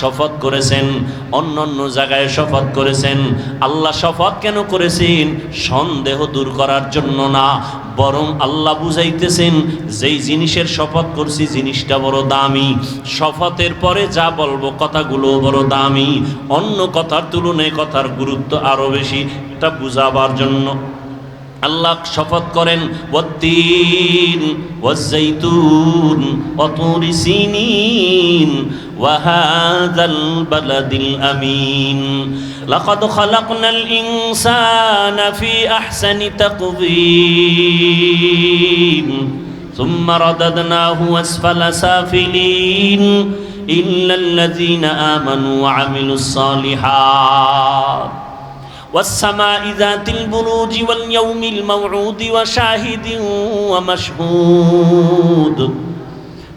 শপথ করেছেন অন্য অন্য জায়গায় শপথ করেছেন। আল্লাহ শপথ কেন করেছেন? সন্দেহ দূর করার জন্য না, বরং আল্লাহ বুঝাইতেছেন, যেই জিনিসের শপথ করছি জিনিসটা বড় দামি। শপথের পরে যা বলব কথাগুলো বড় দামি। অন্য কথার তুলনায় কথার গুরুত্ব আরও বেশি, এটা বুঝাবার জন্য আল্লাহ শপথ করেন ওয়াত্তিন ওয়াজ্জাইতুন ওয়াতুরি সিনিন وهذا البلد الأمين لقد خلقنا الإنسان في أحسن تقويم ثم رددناه أسفل سافلين إلا الذين آمنوا وعملوا الصالحات والسماء ذات البروج واليوم الموعود وشاهد ومشهود.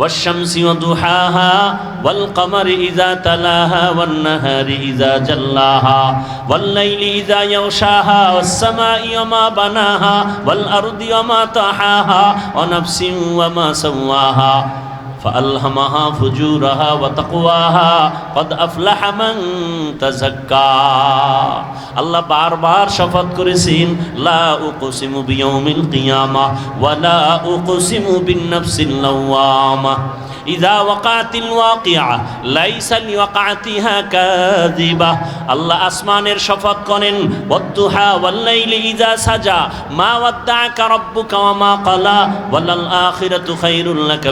والشمس وضحاها والقمر إذا تلاها والنهار إذا جلاها والليل إذا يغشاها والسماء وما بناها والأرض وما طحاها ونفس وما سواها فألهمها فجورها وتقواها قد أفلح من تزكى আল্লাহ বারবার শপথ করেছেন লা উকসিমু বিয়াউমিল কিয়ামা ওয়া লা উকসিমু বিন নাফসিল লাওয়ামা ইদা ওয়াকাতিন ওয়াকিয়া লাইসাল ওয়াকাতিহা কাযিবা। আল্লাহ আসমানের শপথ করেন, ওয়াদ্দুহা ওয়াল লাইলি ইদা সাজা, মা ওয়াদ্দাআকা রাব্বুকা মা ক্বালা ওয়াল আখিরাতু খায়রুল লাকা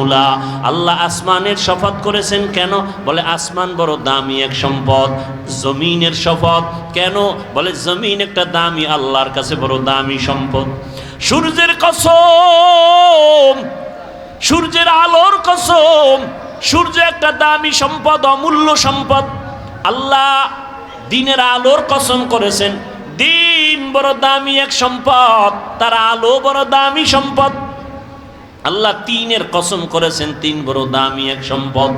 উলা। আল্লাহ আসমানের শপথ করেছেন কেন? বলে, আসমান বড় দামি এক সম্পদ, জমিনের শপথ। কেন? বলে, জমিন একটা দামি, আল্লাহর কাছে বড় দামি সম্পদ। সূর্যের কসম সূর্যের আলোর কসম, সূর্য একটা দামি সম্পদ, অমূল্য সম্পদ। আল্লাহ দিনের আলোর কসম করেছেন, দিন বড় দামি এক সম্পদ, তার আলো বড় দামি সম্পদ। আল্লাহ তিনের কসম করেছেন, তিন বড় দামি এক সম্পদ।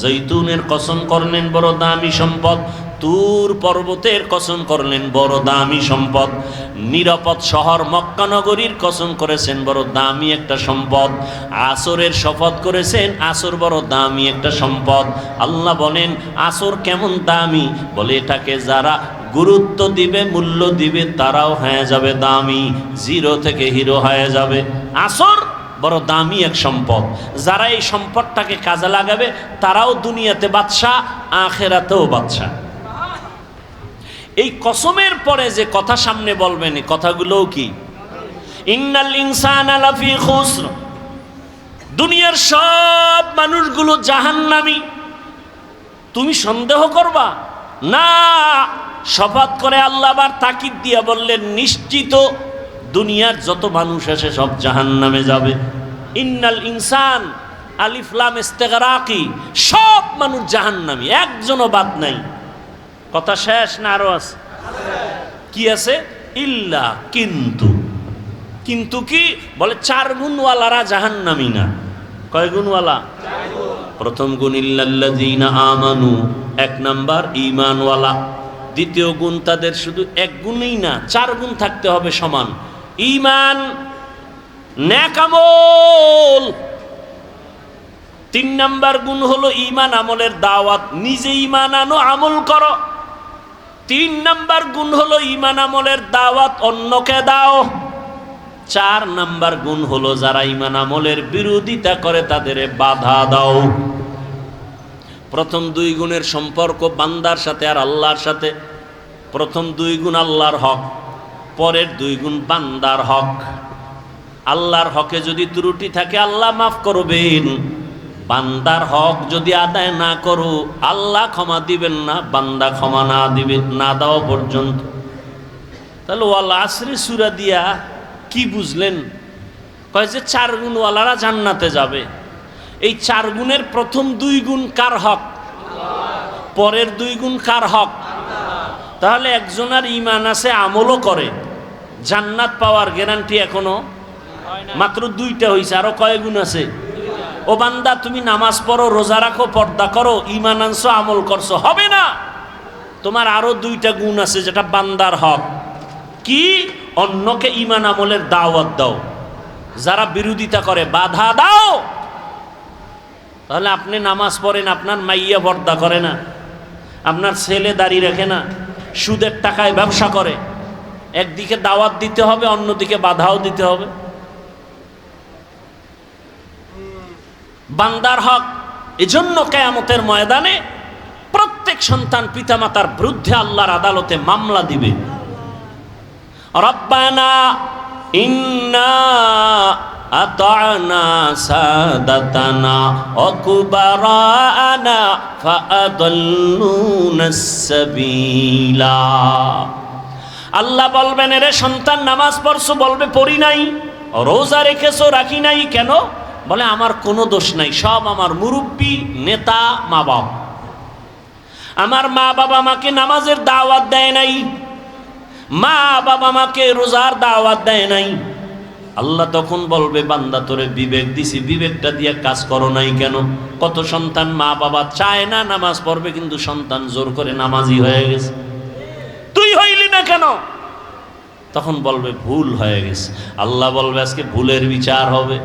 জৈতুনের কসম করলেন বড় দামি সম্পদ। তুর পর্বতের কসম করলেন বড় দামি সম্পদ। নিরাপদ শহর মক্কানগরীর কসম করেছেন বড় দামি একটা সম্পদ। আসরের শপথ করেছেন, আসর বড় দামি একটা সম্পদ। আল্লাহ বলেন, আসর কেমন দামি? বলে এটাকে যারা গুরুত্ব দিবে, মূল্য দিবে, তারাও হয়ে যাবে দামি। জিরো থেকে হিরো হয়ে যাবে। আসর বড় দামি এক সম্পদ। যারা এই সম্পদটাকে কাজে লাগাবে, তারাও দুনিয়াতে বাদশাহ, আখেরাতেও বাদশাহ। এই কসমের পরে যে কথা সামনে বলবেন কথাগুলোও কি? ইনসান আলাফি দুনিয়ার সব মানুষগুলো জাহান্নামী। তুমি সন্দেহ করবা? না। শপথ করে আল্লাহ আবার তাকিদ দিয়া বললেন, নিশ্চিত দুনিয়ার যত মানুষ আছে সব জাহান্নামে যাবে। ইন্নাল ইনসান আলিফলাম ইস্তেগারাকি, সব মানুষ জাহান্নামী, একজনও বাদ নাই। কথা শেষ না আরও আছে? কি আছে? ইল্লা কিন্তু। কিন্তু কি? বলে চার গুণওয়ালারা জাহান্নামী না। কয় গুণওয়ালা? প্রথম গুণ, ইল্লাল্লাযীনা আমানু, এক নাম্বার ঈমানওয়ালা। দ্বিতীয় গুণ তাদের শুধু এক গুণই না, চার গুণ থাকতে হবে সমান। ঈমান ন্যাকামল। তিন নাম্বার গুণ হলো ইমান আমলের দাওয়াত, নিজে ইমান আনো, আমল করো। তিন নাম্বার গুণ হলো ইমান আমলের দাওয়াত, অন্যকে দাও। চার নাম্বার গুণ হলো যারা ইমান আমলের বিরোধিতা করে তাদের বাধা দাও। প্রথম দুই গুণের সম্পর্ক বান্দার সাথে আর আল্লাহর সাথে। প্রথম দুই গুণ আল্লাহর হক। পরের দুই গুণ বান্দার হক। আল্লাহর হকে যদি ত্রুটি থাকে, আল্লাহ মাফ করবেন। বান্দার হক যদি আদায় না করো, আল্লাহ ক্ষমা দিবেন না, বান্দা ক্ষমা না দিবে, না দেওয়া পর্যন্ত। তাহলে ওয়াল আসরে সুরা দিয়া কি বুঝলেন? কয় যে চার গুণওয়ালারা জান্নাতে যাবে। এই চার গুণের প্রথম দুই গুণ কার হক? পরের দুই গুণ কার হক? তাহলে একজনের ইমান আছে, আমলও করে। জান্নাত পাওয়ার গ্যারান্টি এখনও মাত্র দুইটা হয়েছে আরও কয় গুণ আছে? ও বান্দা, তুমি নামাজ পড়ো, রোজা রাখো, পর্দা করো ইমান আনছো, আমল করছ, হবে না। তোমার আরও দুইটা গুণ আছে যেটা বান্দার হক। কি? অন্যকে ইমান আমলের দাওয়াত দাও। যারা বিরোধিতা করে, বাধা দাও। তাহলে আপনি নামাজ পড়েন, আপনার মাইয়া পর্দা করে না। আপনার ছেলে দাঁড়িয়ে রাখে না। সুদের টাকায় ব্যবসা করে। একদিকে দাওয়াত দিতে হবে, অন্যদিকে বাধাও দিতে হবে। বান্দার হক এজন্য কেয়ামতের ময়দানে প্রত্যেক সন্তান পিতামাতার বিরুদ্ধে আল্লাহর আদালতে মামলা দিবে। রব্বানা ইন্না আতানা সাদাতানা অকুবারানা ফাআদাল্লুনা সাবিলা আল্লাহ বলবেন রে সন্তান, নামাজ পড়ছো বলবে, পড়ি নাই। রোজা রেখেছো, রাখি নাই, কেন? বলে, আমার কোনো দোষ নাই, সব আমার মুরব্বী, নেতা মা বাবা আমার মা বাবা আমাকে নামাজের দাওয়াত দেয় নাই। মা বাবা মাকে রোজার দাওয়াত দেয় নাই। আল্লাহ তখন বলবে, বান্দা তোরে বিবেক দিছি, বিবেকটা দিয়ে কাজ করো নাই কেন? কত সন্তান মা বাবা চায় না নামাজ পড়বে, কিন্তু সন্তান জোর করে নামাজি হয়ে গেছে। তুই হইলি না কেন? তখন বলবে, ভুল হয়ে গেছে। আল্লাহ বলবে, আজকে ভুলের বিচার হবে।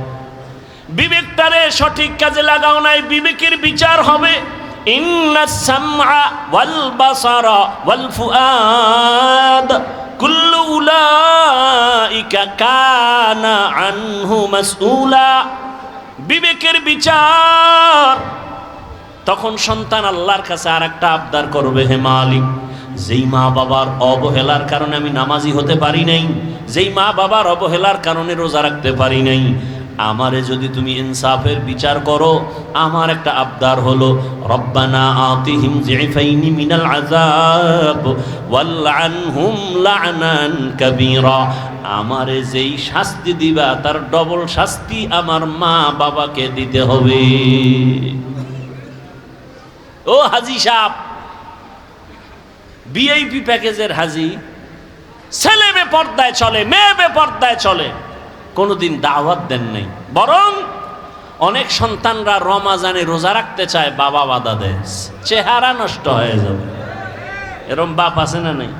বিবেকটারে সঠিক কাজে লাগাও নাই, বিবেকের বিচার হবে। ইন্না সামআ ওয়াল বাসারা ওয়াল ফুআদ আনহু বিবেকের বিচার। তখন সন্তান আল্লাহর কাছে আর একটা আবদার করবে, হে মালিক, যেই মা বাবার অবহেলার কারণে আমি নামাজি হতে পারি নাই, যেই মা বাবার অবহেলার কারণে রোজা রাখতে পারি নাই আমারে যদি তুমি ইনসাফের বিচার করো, আমার একটা আবদার হলো, রব্বানা আতিহিম জিফাইনি মিনাল আযাব ওয়ালআনহুম লা'নান কাবীরা। আমারে যেই শাস্তি দিবা, তার ডবল শাস্তি আমার মা বাবাকে দিতে হবে। ও হাজি সাহ বিআইপি প্যাকেজের হাজি ছেলে বে পর্দায় চলে মেয়ে পর্দায় চলে। কোনোদিন দাওয়াত দেন নাই। বরং অনেক সন্তানরা রমাজানে রোজা রাখতে চায়, বাবা বাধা দেয়। চেহারা নষ্ট হয়ে যাবে। এরম বাপ আছে না নাই?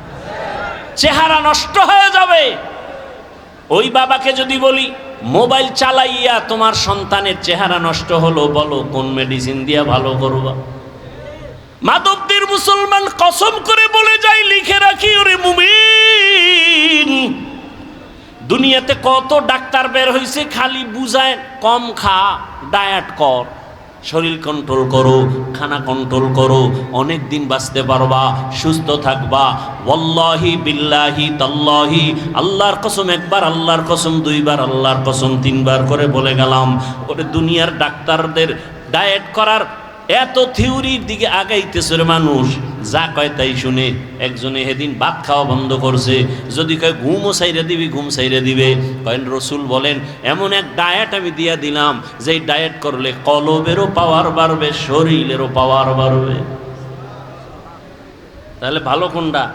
চেহারা নষ্ট হয়ে যাবে। ওই বাবাকে যদি বলি, মোবাইল চালাইয়া তোমার সন্তানের চেহারা নষ্ট হলো, বলো কোন মেডিসিন দিয়া ভালো করবা? মাধবদের মুসলমান কসম করে বলে যাই লিখে রাখি ওরে মুমিন। দুনিয়াতে কত ডাক্তার বের হয়েছে খালি বুঝায়, কম খা, ডায়েট কর। শরীর কন্ট্রোল করো, খানা কন্ট্রোল করো, অনেক দিন বাঁচতে পারবা, সুস্থ থাকবা। ওয়াল্লাহি বিল্লাহি তাল্লাহি, আল্লাহর কসম একবার, আল্লাহর কসম দুইবার, আল্লাহর কসম তিনবার করে বলে গেলাম। ওরে দুনিয়ার ডাক্তারদের ডায়েট করার এত থিওরির দিকে আগাইতেছে মানুষ। যা কয় তাই শুনে একজনে সেদিন ভাত খাওয়া বন্ধ করছে। যদি কয়, ঘুমও সাইরে দিবি, ঘুম সাইরে দিবে। কয়েন রসুল বলেন, এমন এক ডায়েট আমি দিয়া দিলাম, যেই ডায়েট করলে কলবেরও পাওয়ার বাড়বে, শরীরেরও পাওয়ার বাড়বে। তাহলে ভালো কোনটা?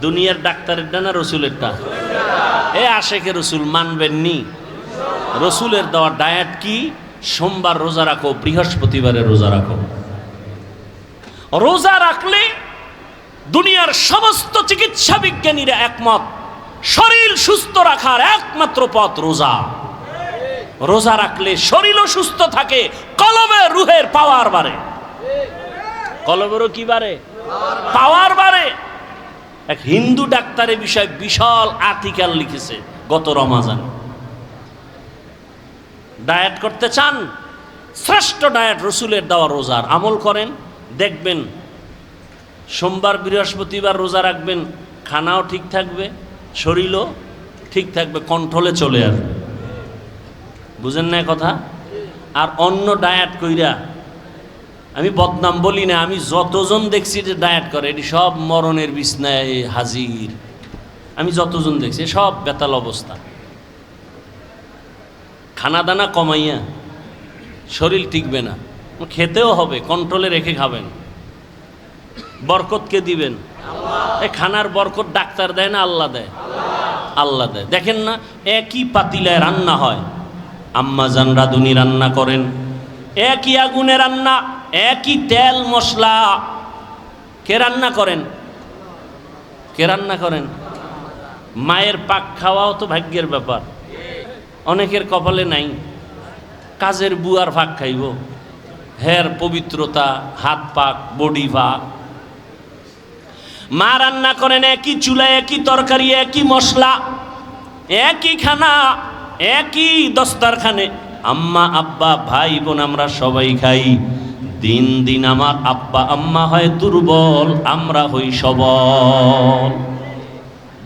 দুনিয়ার ডাক্তারেরটা না রসুলেরটা? এ আশেকে রসুল মানবেননি। রসুলের দেওয়া ডায়েট কি? সোমবার রোজা রাখো, বৃহস্পতিবারে রোজা রাখো। রোজা রাখলে দুনিয়ার সমস্ত চিকিৎসা বিজ্ঞানীরা একমত। শরীর সুস্থ রাখার একমাত্র পথ রোজা। রোজা রাখলে শরীরও সুস্থ থাকে, কলমে রুহের পাওয়ার বাড়ে। কলমেরও কি বাড়ে? পাওয়ার বাড়ে। এক হিন্দু ডাক্তারের বিষয়ে বিশাল আর্টিকেল লিখেছে গত রমাজান। ডায়েট করতে চান? শ্রেষ্ঠ ডায়েট রসুলের দেওয়া রোজার আমল করেন? দেখবেন, সোমবার বৃহস্পতিবার রোজা রাখবেন, খানাও ঠিক থাকবে, শরীরও ঠিক থাকবে কন্ট্রোলে চলে আসবে। বুঝেন না কথা? আর অন্য ডায়েট কইরা, আমি বদনাম বলি না, আমি যতজন দেখছি যে ডায়েট করে, এটি সব মরণের বিছনায় হাজির। আমি যতজন দেখছি সব বেতাল অবস্থা। খানা দানা কমাইয়া, শরীর টিকবে না। খেতেও হবে কন্ট্রোলে রেখে খাবেন। বরকতকে দিবেন। এই খানার বরকত ডাক্তার দেয় না, আল্লাহ দেয়? আল্লাহ দেয়। দেখেন না, একই পাতিলায় রান্না হয়। আম্মা জান রাঁধুনি রান্না করেন। একই আগুনে রান্না, একই তেল, মশলা। কে রান্না করেন? কে রান্না করেন? মায়ের পাক খাওয়াও তো ভাগ্যের ব্যাপার। অনেকের কপালে নাই। কাজের বুয়ার ভাগ খাইব। হের পবিত্রতা, হাত পাক বডি ভাগ। মা রান্না করেন একই চুলা একই তরকারি, একই মশলা, একই খানা, একই দস্তারখানে। আম্মা, আব্বা, ভাই, বোন আমরা সবাই খাই। দিন দিন আমার আব্বা, আম্মা হয় দুর্বল, আমরা হই সবল।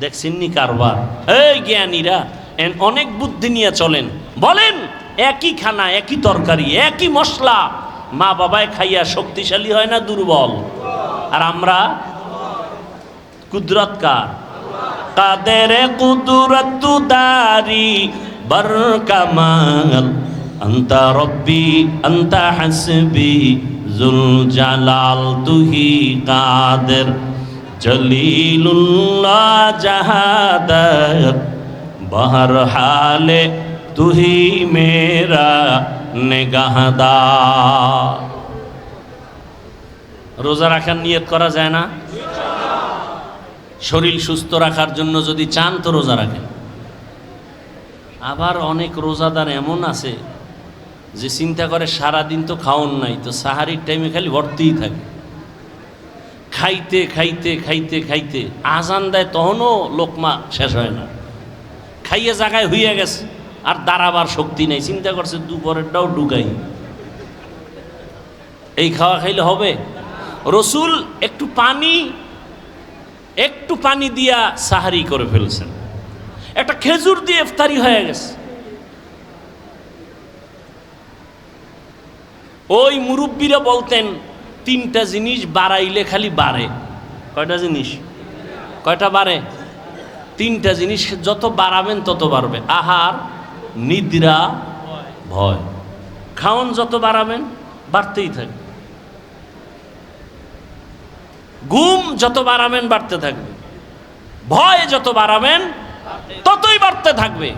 দেখছেননি কারবার? এই জ্ঞানীরা অনেক বুদ্ধি নিয়ে চলেন। বলেন, একই খানা, একই তরকারি, একই মশলা মা বাবায় খাইয়া শক্তিশালী হয় না দুর্বল? আর আমরা কুদরত কার? কাদের কুদরত দারি বর কামাল আন্তা রব্বি, আন্তা হাসবি জুল জালাল তুহি কাদের? জলিলুল্লাহ জাহাদত বহর হালে তুহি মেরা। রোজা রাখার নিয়ত করা যায় না? শরীর সুস্থ রাখার জন্য যদি চান তো রোজা রাখেন। আবার অনেক রোজাদার এমন আছে যে চিন্তা করে সারাদিন তো খাওন নাই, তো সাহারির টাইমে খালি ভর্তিই থাকে। খাইতে খাইতে খাইতে খাইতে আজান দেয় তখনও লোকমা শেষ হয় না। খাইয়ে জায়গায় হইয়া গেছে। আর দাঁড়াবার শক্তি নেই। চিন্তা করছে দুপুরেরটাও ঢুকাই। এই খাওয়া খাইলে হবে? রসুল একটু পানি একটু পানি দিয়া সাহারি করে ফেলছেন। একটা খেজুর দিয়ে ইফতারি হয়ে গেছে। ওই মুরব্বীরা বলতেন, তিনটা জিনিস বাড়াইলে খালি বাড়ে। কয়টা জিনিস? কয়টা বাড়ে? তিনটা জিনিস, যত বাড়াবেন তত বাড়বে। আহার নিদ্রা ভয়। খাওন যত বাড়াবেন বাড়তেই থাকবে। ঘুম যত বাড়াবেন বাড়তে থাকবে। ভয় যত বাড়াবেন ততই বাড়তে থাকবে।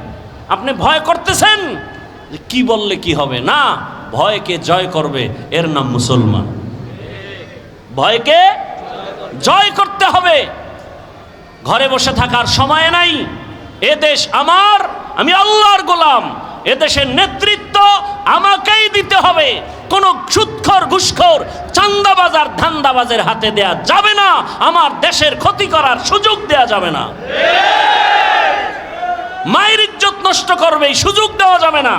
আপনি ভয় করতেছেন যে কি বললে কি হবে? না ভয়কে জয় করবে এর নাম মুসলমান। ভয়কে জয় করতে হবে। ঘরে বসে থাকার সময় নাই এ দেশ আমার আমি আল্লাহর গোলাম। এদেশের নেতৃত্ব আমাকেই দিতে হবে। কোন সুৎখর, ঘুষখোর, চান্দাবাজার, ধান্দাবাজের হাতে দেয়া যাবে না। আমার দেশের ক্ষতি করার সুযোগ দেয়া যাবে না। মায়ের ইজ্জত নষ্ট করবে সুযোগ দেওয়া যাবে না।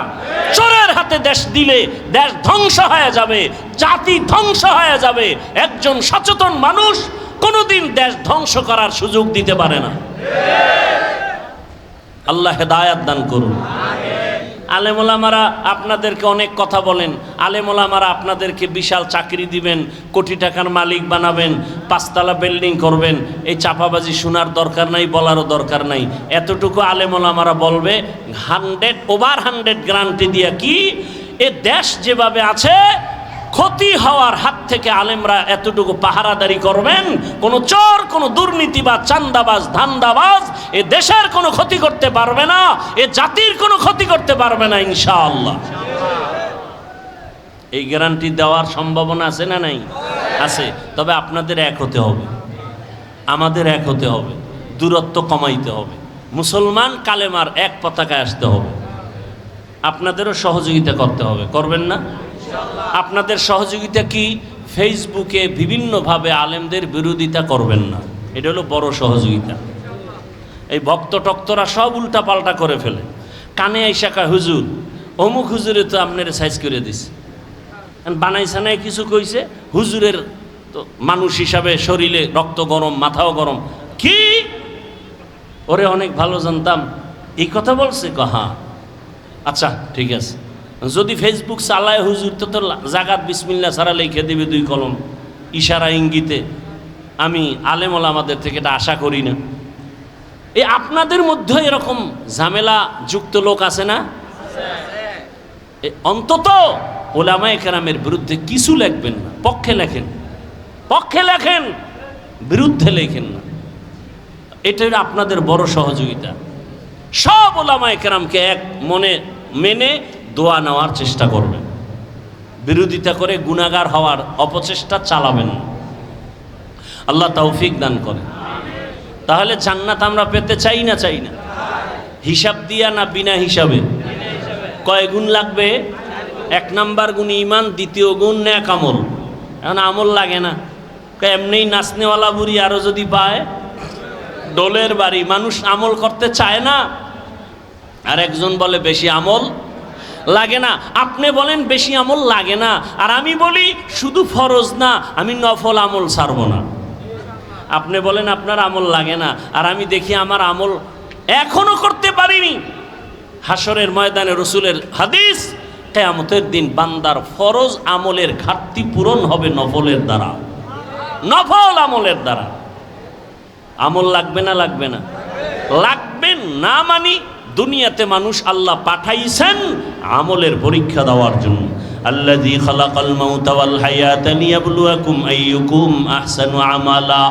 চোরের হাতে দেশ দিলে দেশ ধ্বংস হয়ে যাবে, জাতি ধ্বংস হয়ে যাবে। একজন সচেতন মানুষ কোনোদিন দেশ ধ্বংস করার সুযোগ দিতে পারে না। আল্লাহ হেদায়াত দান করুন। আলেমোলামারা আপনাদেরকে অনেক কথা বলেন। আলেমোলামারা আপনাদেরকে বিশাল চাকরি দিবেন, কোটি টাকার মালিক বানাবেন, পাঁচতলা বিল্ডিং করবেন। এই চাপাবাজি শোনার দরকার নাই, বলারও দরকার নাই। এতটুকু আলেমোলামারা বলবে হান্ড্রেড ওভার হান্ড্রেড গ্যারান্টি দিয়া কি? এ দেশ যেভাবে আছে ক্ষতি হওয়ার হাত থেকে আলেমরা এতটুকু পাহারাদারি করবেন, কোনো চোর, কোনো দুর্নীতি বা চান্দাবাজ, ধান্দাবাজ এ দেশের কোনো ক্ষতি করতে পারবে না, এ জাতির কোনো ক্ষতি করতে পারবে না, ইনশাআল্লাহ। এই গ্যারান্টি দেওয়ার সম্ভাবনা আছে না নাই? আছে, তবে আপনাদের এক হতে হবে। আমাদের এক হতে হবে। দূরত্ব কমাইতে হবে। মুসলমান কালেমার এক পতাকায় আসতে হবে। আপনাদেরও সহযোগিতা করতে হবে। করবেন না? আপনাদের সহযোগিতা কি? ফেসবুকে বিভিন্নভাবে আলেমদের বিরোধিতা করবেন না। এটা হলো বড় সহযোগিতা। এই ভক্ত টক্তরা সব উল্টা পাল্টা করে ফেলে। কানে আইসা কয়, হুজুর, অমুক হুজুরে তো আপনার সাইজ করে দিছে। বানাই সানাই কিছু কইছে, হুজুরের তো মানুষ হিসাবে শরীরে রক্ত গরম, মাথাও গরম। কি? ওরে অনেক ভালো জানতাম। এই কথা বলছে? কহা আচ্ছা ঠিক আছে। যদি ফেসবুক চালায় হুজুর, তো তোর জাগাত বিসমিল্লা ছাড়া লিখে দেবে দুই কলম। ইশারা ইঙ্গিতে। আমি আলেমল আমাদের থেকে এটা আশা করি না। এই আপনাদের মধ্যে এরকম ঝামেলা যুক্ত লোক আছে না? অন্তত ওলামায় কেরামের বিরুদ্ধে কিছু লেখবেন না। পক্ষে লেখেন। পক্ষে লেখেন, বিরুদ্ধে লেখেন না। এটা আপনাদের বড় সহযোগিতা। সব ওলামায় কেরামকে এক মনে মেনে দোয়া নেওয়ার চেষ্টা করবেন। বিরোধিতা করে গুণাগার হওয়ার অপচেষ্টা চালাবেন আল্লাহ তৌফিক দান করে তাহলে জান্নাত আমরা পেতে চাই না চাই না? হিসাব দিয়া না বিনা হিসাবে? কয় গুণ লাগবে? এক নাম্বার গুণ ইমান দ্বিতীয় গুণ ন্যাক আমল। এখন আমল লাগে না। এমনি নাচনেওয়ালা বুড়ি আরও যদি পায় ডোলের বাড়ি, মানুষ আমল করতে চায় না? আর একজন বলে, বেশি আমল লাগে না। আপনি বলেন বেশি আমল লাগে না। আর আমি বলি, শুধু ফরজ না, আমি নফল আমল ছাড়ব না। আপনি বলেন, আপনার আমল লাগে না। আর আমি দেখি আমার আমল এখনও করতে পারিনি। হাসরের ময়দানে রসুলের হাদিস, কেয়ামতের দিন বান্দার ফরজ আমলের ঘাটতি পূরণ হবে নফলের দ্বারা। নফল আমলের দ্বারা। আমল লাগবে না লাগবে না। লাগবে না মানি দুনিয়াতে মানুষ আল্লাহ পাঠাইছেন আমলের পরীক্ষা দেওয়ার জন্য। আল্লাযী খালাকাল মাউতা ওয়াল হায়াতা লিয়াবলুয়াকুম আইয়ুকুম আহসানু আমালা।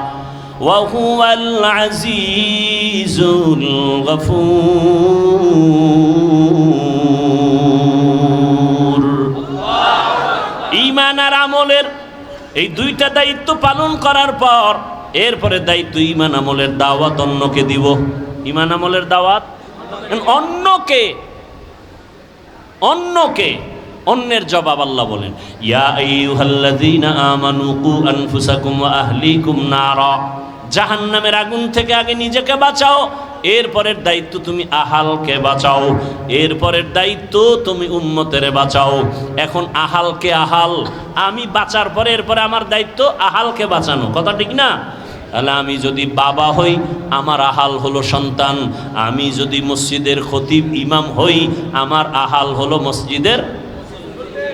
ওয়া হুয়াল আজিজুল গফুর। ঈমান আর আমলের এই দুইটা দায়িত্ব পালন করার পর, এরপরে দায়িত্ব ইমান আমলের দাওয়াত অন্যকে দিব। ইমান আমলের দাওয়াত অন্যকে অন্যকে অন্যের জবাব আল্লাহ বলেন নারা। জাহান্নামের আগুন থেকে আগে নিজেকে বাঁচাও, এরপরের দায়িত্ব তুমি আহালকে বাঁচাও, এরপরের দায়িত্ব তুমি উম্মতের বাঁচাও। এখন আহালকে আহাল, আমি বাঁচার পরে এরপরে আমার দায়িত্ব আহালকে বাঁচানো। কথা ঠিক না? তাহলে আমি যদি বাবা হই, আমার আহাল হলো সন্তান। আমি যদি মসজিদের খতিব ইমাম হই, আমার আহাল হলো মসজিদের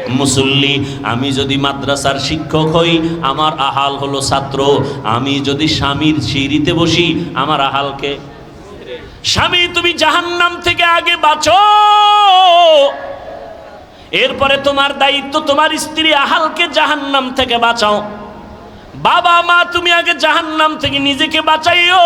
মুসল্লি। আমি যদি মাদ্রাসার শিক্ষক হই, আমার আহাল হলো ছাত্র। আমি যদি স্বামীর সিঁড়িতে বসি, আমার আহালকে স্বামী, তুমি জাহান্নাম থেকে আগে বাঁচো। এরপরে তোমার দায়িত্ব, তোমার স্ত্রী আহালকে জাহান্নাম থেকে বাঁচাও। বাবা মা তুমি আগে জাহান্নাম থেকে নিজেকে বাঁচাইও।